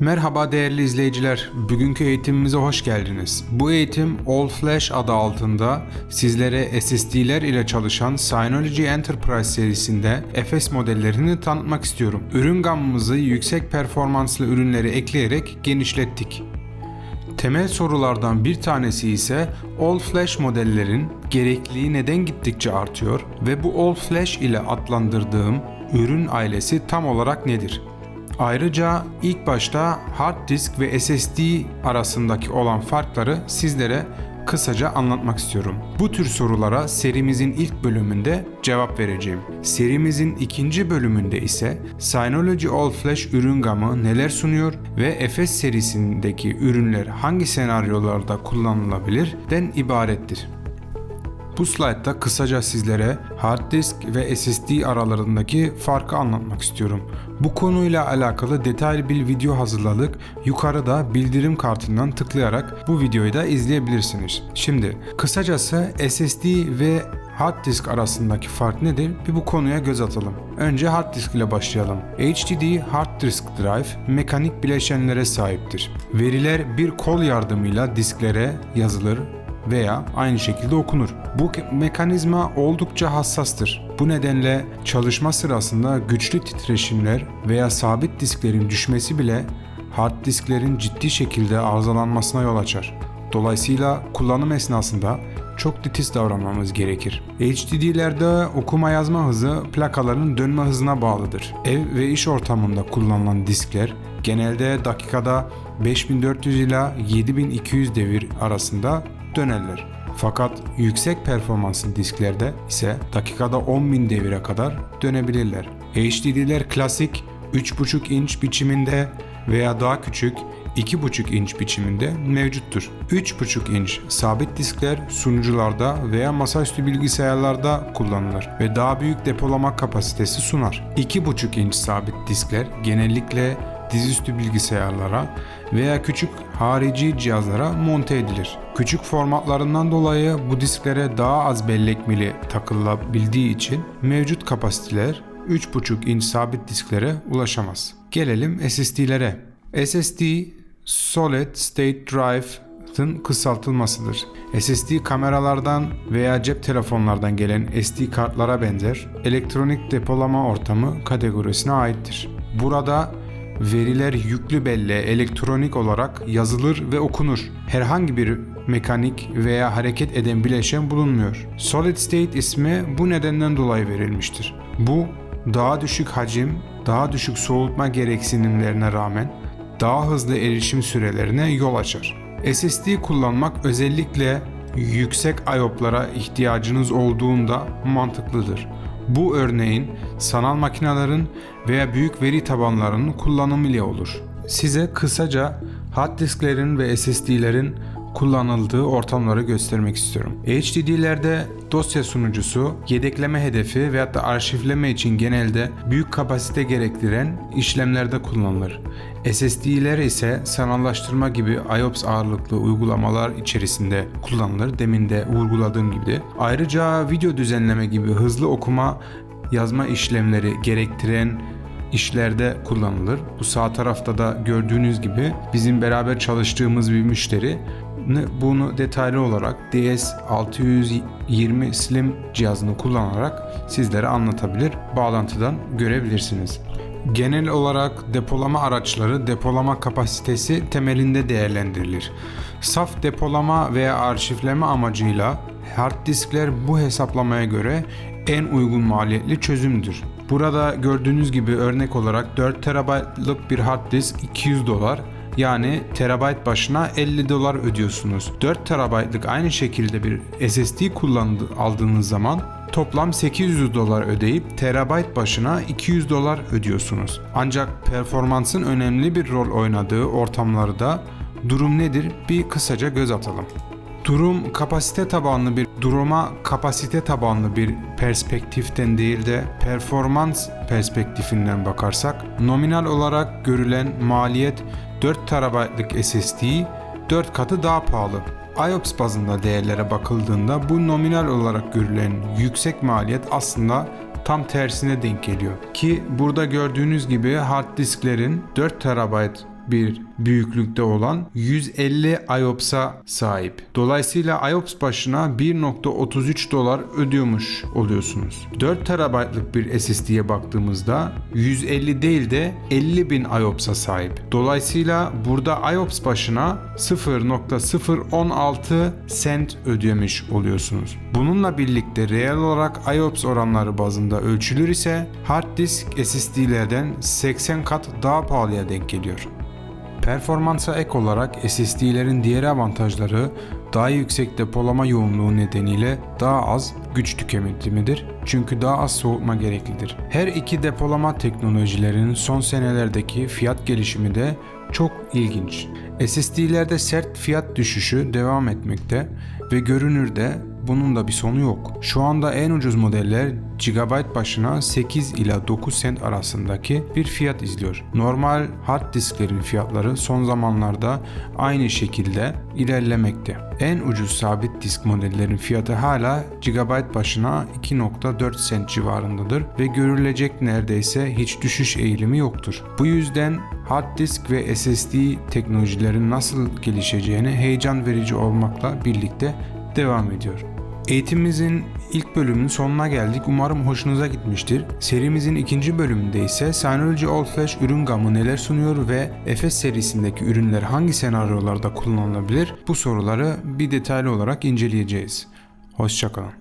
Merhaba değerli izleyiciler. Bugünkü eğitimimize hoş geldiniz. Bu eğitim All Flash adı altında sizlere SSD'ler ile çalışan Synology Enterprise serisinde FS modellerini tanıtmak istiyorum. Ürün gamımızı yüksek performanslı ürünleri ekleyerek genişlettik. Temel sorulardan bir tanesi ise All Flash modellerin gerekliliği neden gittikçe artıyor ve bu All Flash ile adlandırdığım ürün ailesi tam olarak nedir? Ayrıca ilk başta hard disk ve SSD arasındaki olan farkları sizlere kısaca anlatmak istiyorum. Bu tür sorulara serimizin ilk bölümünde cevap vereceğim. Serimizin ikinci bölümünde ise Synology All Flash ürün gamı neler sunuyor ve FS serisindeki ürünler hangi senaryolarda kullanılabilir den ibarettir. Bu slaytta kısaca sizlere hard disk ve SSD aralarındaki farkı anlatmak istiyorum. Bu konuyla alakalı detaylı bir video hazırladık. Yukarıda bildirim kartından tıklayarak bu videoyu da izleyebilirsiniz. Şimdi kısacası SSD ve hard disk arasındaki fark nedir? Bir bu konuya göz atalım. Önce hard disk ile başlayalım. HDD hard disk drive mekanik bileşenlere sahiptir. Veriler bir kol yardımıyla disklere yazılır veya aynı şekilde okunur. Bu mekanizma oldukça hassastır. Bu nedenle çalışma sırasında güçlü titreşimler veya sabit disklerin düşmesi bile hard disklerin ciddi şekilde arızalanmasına yol açar. Dolayısıyla kullanım esnasında çok titiz davranmamız gerekir. HDD'lerde okuma yazma hızı plakaların dönme hızına bağlıdır. Ev ve iş ortamında kullanılan diskler genelde dakikada 5400 ila 7200 devir arasında dönerler. Fakat yüksek performanslı disklerde ise dakikada 10.000 devire kadar dönebilirler. HDD'ler klasik 3.5 inç biçiminde veya daha küçük 2.5 inç biçiminde mevcuttur. 3.5 inç sabit diskler sunucularda veya masaüstü bilgisayarlarda kullanılır ve daha büyük depolama kapasitesi sunar. 2.5 inç sabit diskler genellikle dizüstü bilgisayarlara veya küçük harici cihazlara monte edilir. Küçük formatlarından dolayı bu disklere daha az bellek mili takılabildiği için mevcut kapasiteler 3.5 inç sabit disklere ulaşamaz. Gelelim SSD'lere. SSD Solid State Drive'ın kısaltılmasıdır. SSD kameralardan veya cep telefonlardan gelen SD kartlara benzer elektronik depolama ortamı kategorisine aittir. Burada veriler yüklü belleğe elektronik olarak yazılır ve okunur. Herhangi bir mekanik veya hareket eden bileşen bulunmuyor. Solid State ismi bu nedenden dolayı verilmiştir. Bu daha düşük hacim, daha düşük soğutma gereksinimlerine rağmen daha hızlı erişim sürelerine yol açar. SSD kullanmak özellikle yüksek IOP'lara ihtiyacınız olduğunda mantıklıdır. Bu örneğin sanal makinelerin veya büyük veri tabanlarının kullanımı ile olur. Size kısaca hard disklerin ve SSD'lerin kullanıldığı ortamları göstermek istiyorum. HDD'lerde dosya sunucusu, yedekleme hedefi veyahut da arşivleme için genelde büyük kapasite gerektiren işlemlerde kullanılır. SSD'ler ise sanallaştırma gibi IOPS ağırlıklı uygulamalar içerisinde kullanılır. Demin de vurguladığım gibi. Ayrıca video düzenleme gibi hızlı okuma yazma işlemleri gerektiren işlerde kullanılır. Bu sağ tarafta da gördüğünüz gibi bizim beraber çalıştığımız bir müşteri bunu detaylı olarak DS620 Slim cihazını kullanarak sizlere anlatabilir, bağlantıdan görebilirsiniz. Genel olarak depolama araçları depolama kapasitesi temelinde değerlendirilir. Saf depolama veya arşivleme amacıyla hard diskler bu hesaplamaya göre en uygun maliyetli çözümdür. Burada gördüğünüz gibi örnek olarak 4 TB'lık bir hard disk 200 dolar yani terabayt başına 50 dolar ödüyorsunuz. 4 terabaytlık aynı şekilde bir SSD kullandı, aldığınız zaman toplam 800 dolar ödeyip terabayt başına 200 dolar ödüyorsunuz. Ancak performansın önemli bir rol oynadığı ortamlarda durum nedir? Bir kısaca göz atalım. Durum kapasite tabanlı bir duruma kapasite tabanlı bir perspektiften değil de performans perspektifinden bakarsak nominal olarak görülen maliyet 4 TB'lık SSD 4 katı daha pahalı. IOPS bazında değerlere bakıldığında bu nominal olarak görülen yüksek maliyet aslında tam tersine denk geliyor. Ki burada gördüğünüz gibi hard disklerin 4 TB bir büyüklükte olan 150 IOPS'a sahip. Dolayısıyla IOPS başına 1.33 dolar ödüyormuş oluyorsunuz. 4 TB'lık bir SSD'ye baktığımızda 150 değil de 50 bin IOPS'a sahip. Dolayısıyla burada IOPS başına 0.016 cent ödemiş oluyorsunuz. Bununla birlikte reel olarak IOPS oranları bazında ölçülür ise hard disk SSD'lerden 80 kat daha pahalıya denk geliyor. Performansa ek olarak SSD'lerin diğer avantajları daha yüksek depolama yoğunluğu nedeniyle daha az güç tüketimidir çünkü daha az soğutma gereklidir. Her iki depolama teknolojilerinin son senelerdeki fiyat gelişimi de çok ilginç. SSD'lerde sert fiyat düşüşü devam etmekte ve görünürde bunun da bir sonu yok. Şu anda en ucuz modeller GB başına 8 ila 9 cent arasındaki bir fiyat izliyor. Normal hard disklerin fiyatları son zamanlarda aynı şekilde ilerlemekte. En ucuz sabit disk modellerin fiyatı hala GB başına 2.4 cent civarındadır ve görülecek neredeyse hiç düşüş eğilimi yoktur. Bu yüzden hard disk ve SSD teknolojilerin nasıl gelişeceğini heyecan verici olmakla birlikte devam ediyor. Eğitimimizin ilk bölümünün sonuna geldik. Umarım hoşunuza gitmiştir. Serimizin ikinci bölümünde ise Synology All Flash ürün gamı neler sunuyor ve Efes serisindeki ürünler hangi senaryolarda kullanılabilir? Bu soruları bir detaylı olarak inceleyeceğiz. Hoşçakalın.